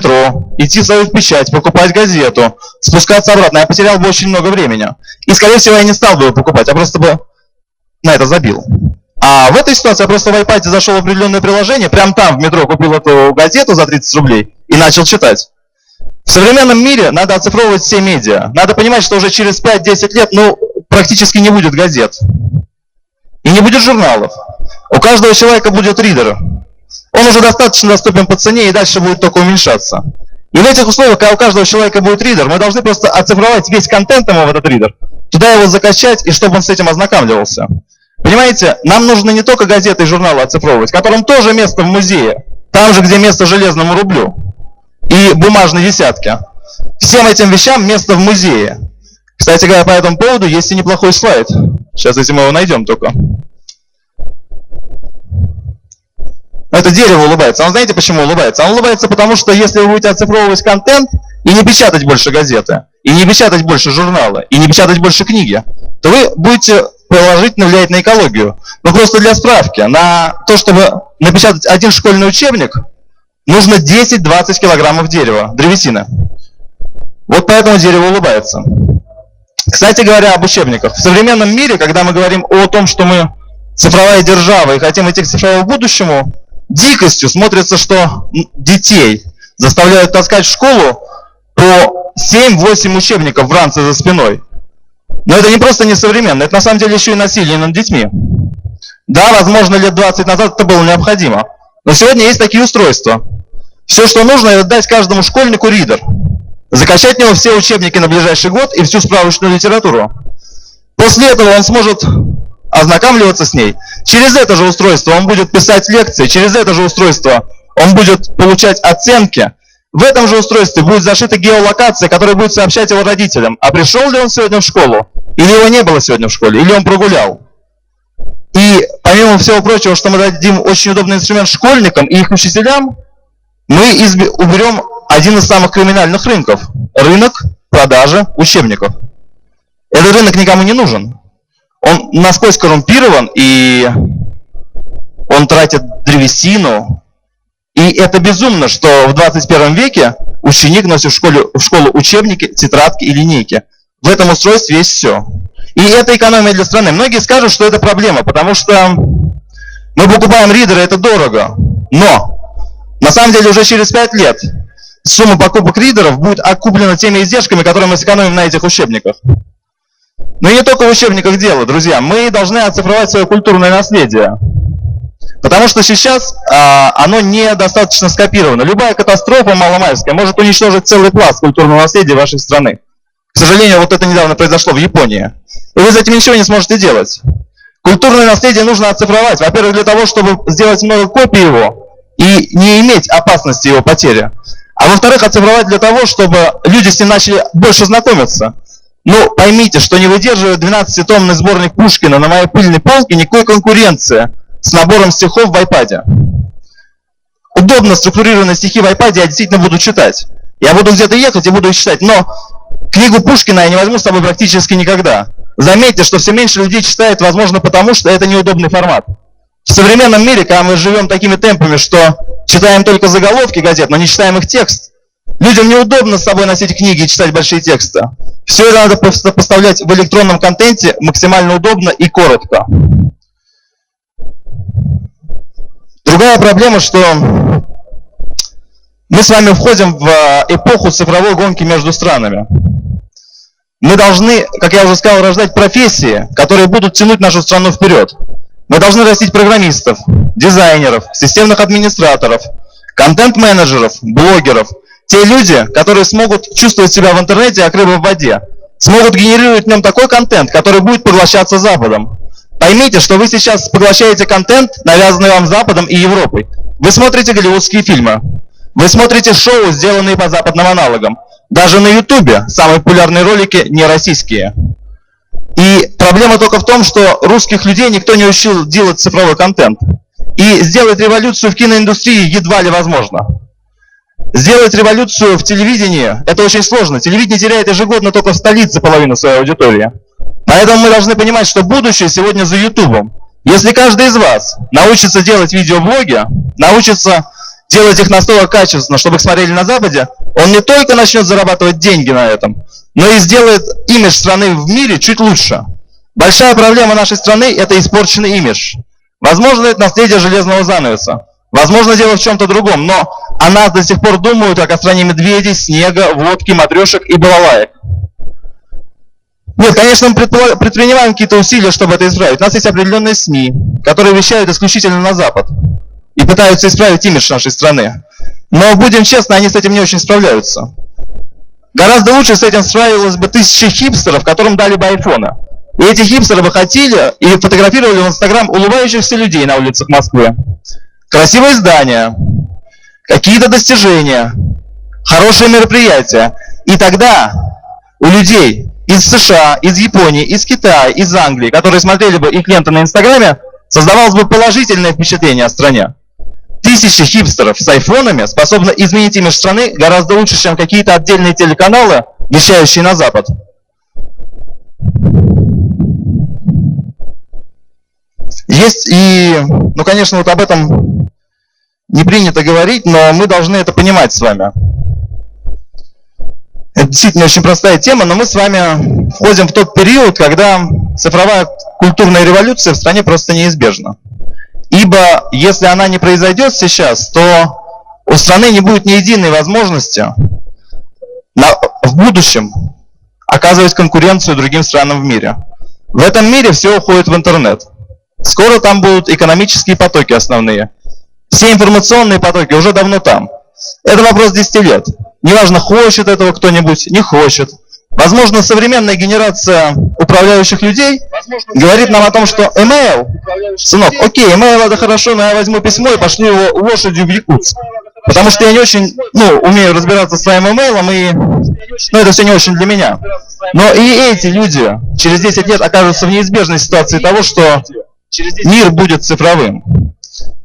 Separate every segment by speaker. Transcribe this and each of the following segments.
Speaker 1: метро, идти ставить печать, покупать газету, спускаться обратно, я потерял бы очень много времени. И, скорее всего, я не стал бы его покупать, я просто бы на это забил. А в этой ситуации я просто в iPad зашел в определенное приложение, прям там в метро купил эту газету за 30 рублей и начал читать. В современном мире надо оцифровывать все медиа. Надо понимать, что уже через 5-10 лет ну, практически не будет газет. И не будет журналов. У каждого человека будет ридер. Он уже достаточно доступен по цене и дальше будет только уменьшаться. И в этих условиях, когда у каждого человека будет ридер, мы должны просто оцифровать весь контент ему в этот ридер, туда его закачать, и чтобы он с этим ознакомливался. Понимаете, нам нужно не только газеты и журналы оцифровывать, которым тоже место в музее, там же, где место железному рублю и бумажной десятке. Всем этим вещам место в музее. Кстати говоря, по этому поводу есть и неплохой слайд. Сейчас этим мы его найдем только. Это дерево улыбается. Он знаете, почему улыбается? Он улыбается, потому что если вы будете оцифровывать контент и не печатать больше газеты, и не печатать больше журналы, и не печатать больше книги, то вы будете положительно влиять на экологию. Но просто для справки, на то, чтобы напечатать один школьный учебник, нужно 10-20 килограммов дерева, древесины. Вот поэтому дерево улыбается. Кстати говоря, об учебниках. В современном мире, когда мы говорим о том, что мы цифровая держава и хотим идти к цифровому будущему, дикостью смотрится, что детей заставляют таскать в школу по 7-8 учебников в ранце за спиной. Но это не просто несовременно, это на самом деле еще и насилие над детьми. Да, возможно, лет 20 назад это было необходимо. Но сегодня есть такие устройства. Все, что нужно, это дать каждому школьнику ридер. Закачать в него все учебники на ближайший год и всю справочную литературу. После этого он сможет ознакомливаться с ней. Через это же устройство он будет писать лекции, через это же устройство он будет получать оценки. В этом же устройстве будет зашита геолокация, которая будет сообщать его родителям, а пришел ли он сегодня в школу, или его не было сегодня в школе, или он прогулял. И помимо всего прочего, что мы дадим очень удобный инструмент школьникам и их учителям, мы уберем один из самых криминальных рынков – рынок продажи учебников. Этот рынок никому не нужен он насквозь коррумпирован, и он тратит древесину. И это безумно, что в 21 веке ученик носит в, школе, в школу учебники, тетрадки и линейки. В этом устройстве есть все. И это экономия для страны. Многие скажут, что это проблема, потому что мы покупаем ридеры, это дорого. Но на самом деле уже через 5 лет сумма покупок ридеров будет окуплена теми издержками, которые мы сэкономим на этих учебниках. Но не только в учебниках дело, друзья. Мы должны оцифровать свое культурное наследие. Потому что сейчас а, оно недостаточно скопировано. Любая катастрофа маломальская может уничтожить целый пласт культурного наследия вашей страны. К сожалению, вот это недавно произошло в Японии. И вы с этим ничего не сможете делать. Культурное наследие нужно оцифровать. Во-первых, для того, чтобы сделать много копий его и не иметь опасности его потери. А во-вторых, оцифровать для того, чтобы люди с ним начали больше знакомиться. Ну, поймите, что не выдерживает 12-томный сборник Пушкина на моей пыльной полке никакой конкуренции с набором стихов в iPad. Удобно структурированные стихи в iPad я действительно буду читать. Я буду где-то ехать и буду их читать, но книгу Пушкина я не возьму с собой практически никогда. Заметьте, что все меньше людей читает, возможно, потому что это неудобный формат. В современном мире, когда мы живем такими темпами, что читаем только заголовки газет, но не читаем их текст, людям неудобно с собой носить книги и читать большие тексты. Все это надо поставлять в электронном контенте максимально удобно и коротко. Другая проблема, что мы с вами входим в э, эпоху цифровой гонки между странами. Мы должны, как я уже сказал, рождать профессии, которые будут тянуть нашу страну вперед. Мы должны растить программистов, дизайнеров, системных администраторов, контент-менеджеров, блогеров – те люди, которые смогут чувствовать себя в интернете, как рыба в воде, смогут генерировать в нем такой контент, который будет поглощаться Западом. Поймите, что вы сейчас поглощаете контент, навязанный вам Западом и Европой. Вы смотрите голливудские фильмы. Вы смотрите шоу, сделанные по западным аналогам. Даже на Ютубе самые популярные ролики не российские. И проблема только в том, что русских людей никто не учил делать цифровой контент. И сделать революцию в киноиндустрии едва ли возможно. Сделать революцию в телевидении – это очень сложно. Телевидение теряет ежегодно только в столице половину своей аудитории. Поэтому мы должны понимать, что будущее сегодня за Ютубом. Если каждый из вас научится делать видеоблоги, научится делать их настолько качественно, чтобы их смотрели на Западе, он не только начнет зарабатывать деньги на этом, но и сделает имидж страны в мире чуть лучше. Большая проблема нашей страны – это испорченный имидж. Возможно, это наследие железного занавеса. Возможно, дело в чем-то другом, но о нас до сих пор думают как о стране медведей, снега, водки, матрешек и балалаек. Нет, конечно, мы предпринимаем какие-то усилия, чтобы это исправить. У нас есть определенные СМИ, которые вещают исключительно на Запад и пытаются исправить имидж нашей страны. Но, будем честны, они с этим не очень справляются. Гораздо лучше с этим справилось бы тысячи хипстеров, которым дали бы айфоны. И эти хипстеры бы хотели и фотографировали в Инстаграм улыбающихся людей на улицах Москвы. Красивые здания, какие-то достижения, хорошие мероприятия. И тогда у людей из США, из Японии, из Китая, из Англии, которые смотрели бы их ленты на Инстаграме, создавалось бы положительное впечатление о стране. Тысячи хипстеров с айфонами способны изменить имидж страны гораздо лучше, чем какие-то отдельные телеканалы, вещающие на Запад. Есть и, ну, конечно, вот об этом не принято говорить, но мы должны это понимать с вами. Это действительно очень простая тема, но мы с вами входим в тот период, когда цифровая культурная революция в стране просто неизбежна. Ибо если она не произойдет сейчас, то у страны не будет ни единой возможности на, в будущем оказывать конкуренцию другим странам в мире. В этом мире все уходит в интернет. Скоро там будут экономические потоки основные. Все информационные потоки уже давно там. Это вопрос 10 лет. Неважно, хочет этого кто-нибудь, не хочет. Возможно, современная генерация управляющих людей Возможно, говорит нам о том, что email, сынок, окей, email это хорошо, но я возьму письмо и пошлю его лошадью в Якутск. Потому что я не очень, ну, умею разбираться с своим имейлом, и, ну, это все не очень для меня. Но и эти люди через 10 лет окажутся в неизбежной ситуации того, что мир будет цифровым.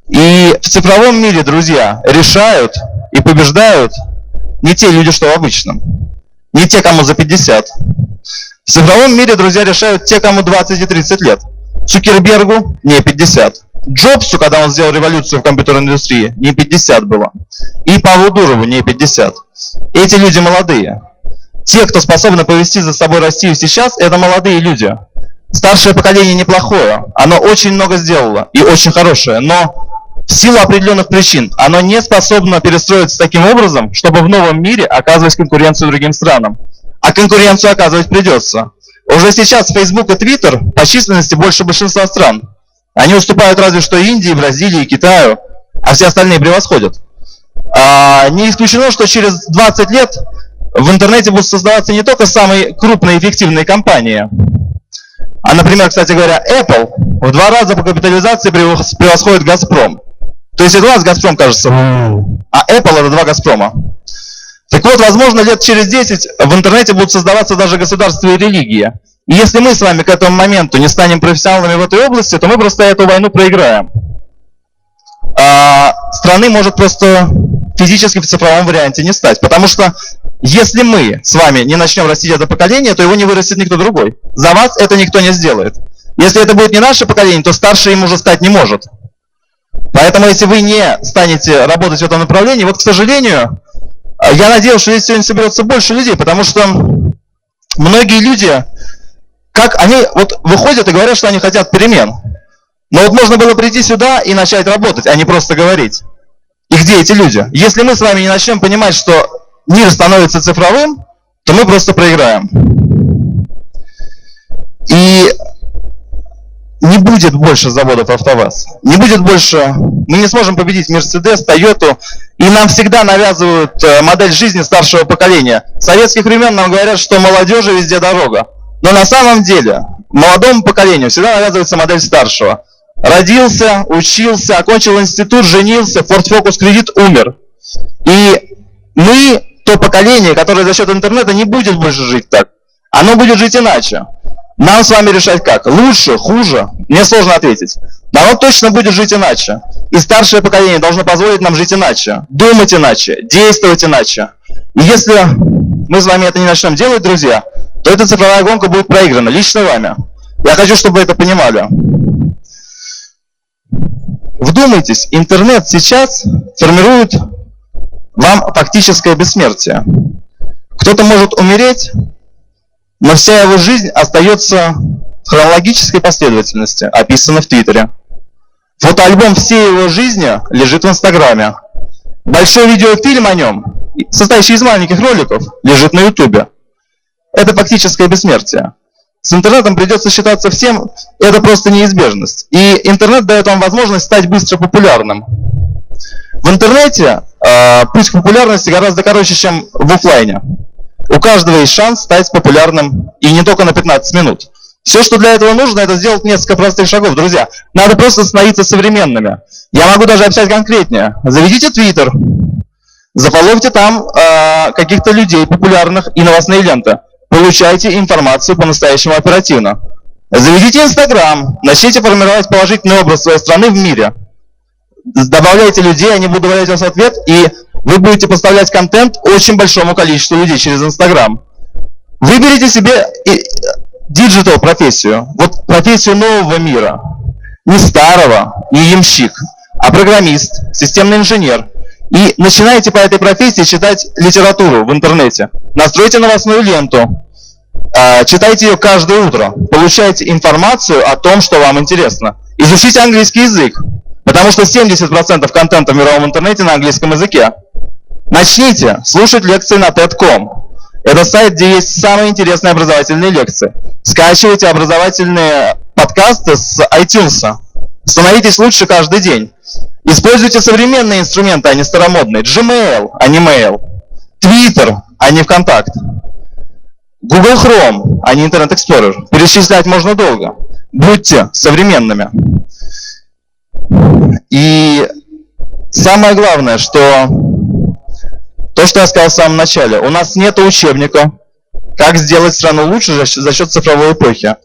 Speaker 1: И в цифровом мире, друзья, решают и побеждают не те люди, что в обычном. Не те, кому за 50. В цифровом мире, друзья, решают те, кому 20 и 30 лет. Цукербергу не 50. Джобсу, когда он сделал революцию в компьютерной индустрии, не 50 было. И Павлу Дурову не 50. Эти люди молодые. Те, кто способны повести за собой Россию сейчас, это молодые люди. Старшее поколение неплохое. Оно очень много сделало и очень хорошее. Но в силу определенных причин оно не способно перестроиться таким образом, чтобы в новом мире оказывать конкуренцию другим странам. А конкуренцию оказывать придется. Уже сейчас Facebook и Twitter по численности больше большинства стран. Они уступают разве что Индии, Бразилии, Китаю, а все остальные превосходят. А, не исключено, что через 20 лет в интернете будут создаваться не только самые крупные эффективные компании, а, например, кстати говоря, Apple в два раза по капитализации превосходит Газпром. То есть это у нас Газпром, кажется, а Apple это два Газпрома. Так вот, возможно, лет через 10 в интернете будут создаваться даже государства и религии. И если мы с вами к этому моменту не станем профессионалами в этой области, то мы просто эту войну проиграем. А страны может просто физически в цифровом варианте не стать. Потому что если мы с вами не начнем растить это поколение, то его не вырастет никто другой. За вас это никто не сделает. Если это будет не наше поколение, то старше им уже стать не может. Поэтому, если вы не станете работать в этом направлении, вот, к сожалению, я надеюсь, что здесь сегодня соберется больше людей, потому что многие люди, как они вот выходят и говорят, что они хотят перемен. Но вот можно было прийти сюда и начать работать, а не просто говорить. И где эти люди? Если мы с вами не начнем понимать, что мир становится цифровым, то мы просто проиграем. И не будет больше заводов АвтоВАЗ. Не будет больше... Мы не сможем победить Мерседес, Тойоту. И нам всегда навязывают э, модель жизни старшего поколения. С советских времен нам говорят, что молодежи везде дорога. Но на самом деле молодому поколению всегда навязывается модель старшего. Родился, учился, окончил институт, женился, Ford Focus кредит, умер. И мы, то поколение, которое за счет интернета не будет больше жить так. Оно будет жить иначе. Нам с вами решать как? Лучше, хуже? Мне сложно ответить. Но оно точно будет жить иначе. И старшее поколение должно позволить нам жить иначе, думать иначе, действовать иначе. И если мы с вами это не начнем делать, друзья, то эта цифровая гонка будет проиграна лично вами. Я хочу, чтобы вы это понимали. Вдумайтесь, интернет сейчас формирует вам фактическое бессмертие. Кто-то может умереть, но вся его жизнь остается в хронологической последовательности, описана в Твиттере. Фотоальбом всей его жизни лежит в Инстаграме. Большой видеофильм о нем, состоящий из маленьких роликов, лежит на Ютубе. Это фактическое бессмертие. С интернетом придется считаться всем, это просто неизбежность. И интернет дает вам возможность стать быстро популярным. В интернете э, путь к популярности гораздо короче, чем в офлайне. У каждого есть шанс стать популярным, и не только на 15 минут. Все, что для этого нужно, это сделать несколько простых шагов. Друзья, надо просто становиться современными. Я могу даже описать конкретнее. Заведите Твиттер, заполовьте там э, каких-то людей популярных и новостные ленты. Получайте информацию по-настоящему оперативно. Заведите Инстаграм, начните формировать положительный образ своей страны в мире. Добавляйте людей, они будут давать вас ответ, и вы будете поставлять контент очень большому количеству людей через Инстаграм. Выберите себе диджитал профессию, вот профессию нового мира, не старого, не ямщик, а программист, системный инженер. И начинаете по этой профессии читать литературу в интернете. Настройте новостную ленту, а, читайте ее каждое утро, получайте информацию о том, что вам интересно. Изучите английский язык, потому что 70% контента в мировом интернете на английском языке. Начните слушать лекции на TED.com. Это сайт, где есть самые интересные образовательные лекции. Скачивайте образовательные подкасты с iTunes. Становитесь лучше каждый день. Используйте современные инструменты, а не старомодные. Gmail, а не Mail. Twitter, а не ВКонтакт. Google Chrome, а не Internet Explorer. Перечислять можно долго. Будьте современными. И самое главное, что то, что я сказал в самом начале. У нас нет учебника, как сделать страну лучше за счет цифровой эпохи.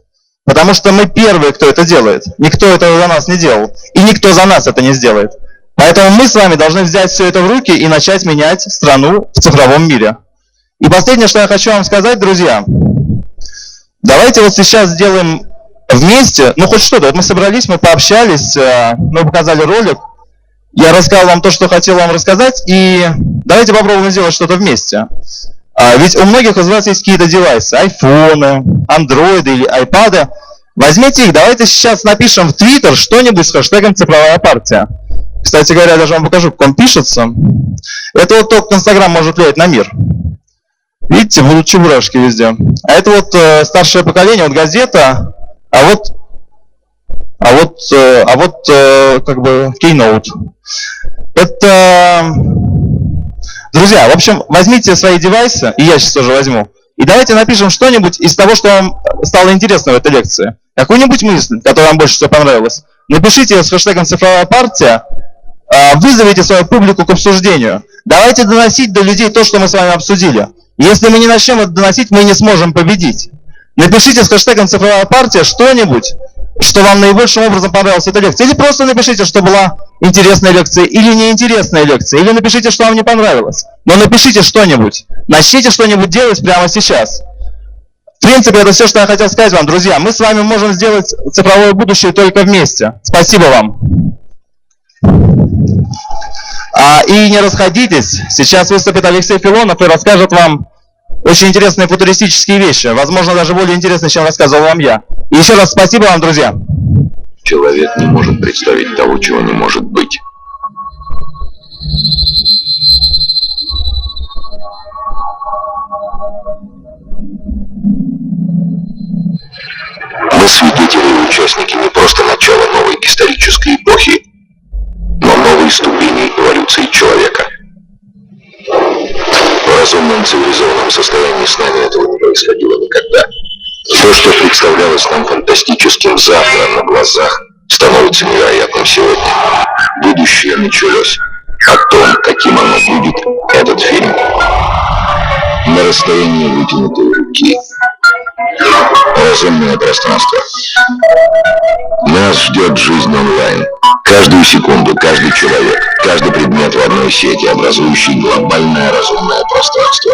Speaker 1: Потому что мы первые, кто это делает. Никто этого за нас не делал. И никто за нас это не сделает. Поэтому мы с вами должны взять все это в руки и начать менять страну в цифровом мире. И последнее, что я хочу вам сказать, друзья. Давайте вот сейчас сделаем вместе, ну хоть что-то. Вот мы собрались, мы пообщались, э, мы показали ролик. Я рассказал вам то, что хотел вам рассказать, и давайте попробуем сделать что-то вместе. А, ведь у многих из вас есть какие-то девайсы, айфоны, андроиды или айпады. Возьмите их, давайте сейчас напишем в Твиттер что-нибудь с хэштегом «Цифровая партия». Кстати говоря, я даже вам покажу, как он пишется. Это вот только Инстаграм может влиять на мир. Видите, будут чебурашки везде. А это вот э, старшее поколение, вот газета, а вот а вот, э, а вот э, как бы Keynote. Это, друзья, в общем, возьмите свои девайсы, и я сейчас тоже возьму, и давайте напишем что-нибудь из того, что вам стало интересно в этой лекции. Какую-нибудь мысль, которая вам больше всего понравилась. Напишите ее с хэштегом «Цифровая партия», а, вызовите свою публику к обсуждению. Давайте доносить до людей то, что мы с вами обсудили. Если мы не начнем это доносить, мы не сможем победить. Напишите с хэштегом «Цифровая партия» что-нибудь, что вам наибольшим образом понравилась эта лекция. Или просто напишите, что была интересная лекция или неинтересная лекция. Или напишите, что вам не понравилось. Но напишите что-нибудь. Начните что-нибудь делать прямо сейчас. В принципе, это все, что я хотел сказать вам, друзья. Мы с вами можем сделать цифровое будущее только вместе. Спасибо вам. А, и не расходитесь. Сейчас выступит Алексей Филонов и расскажет вам очень интересные футуристические вещи. Возможно, даже более интересные, чем рассказывал вам я. Еще раз спасибо вам, друзья.
Speaker 2: Человек не может представить того, чего не может быть. Мы свидетели и участники не просто начала новой исторической эпохи, но новой ступени эволюции человека – в разумном цивилизованном состоянии с нами этого не происходило никогда. То, что представлялось нам фантастическим завтра на глазах, становится невероятным сегодня. Будущее началось. О том, каким оно будет, этот фильм. На расстоянии вытянутой руки. Разумное пространство. Нас ждет жизнь онлайн. Каждую секунду, каждый человек, каждый предмет в одной сети, образующий глобальное разумное пространство.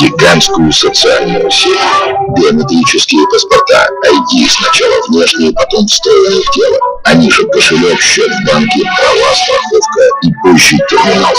Speaker 2: Гигантскую социальную сеть. Биометрические паспорта, ID сначала внешние, потом встроенные в тело. Они же кошелек, счет в банке, права, страховка и позже терминал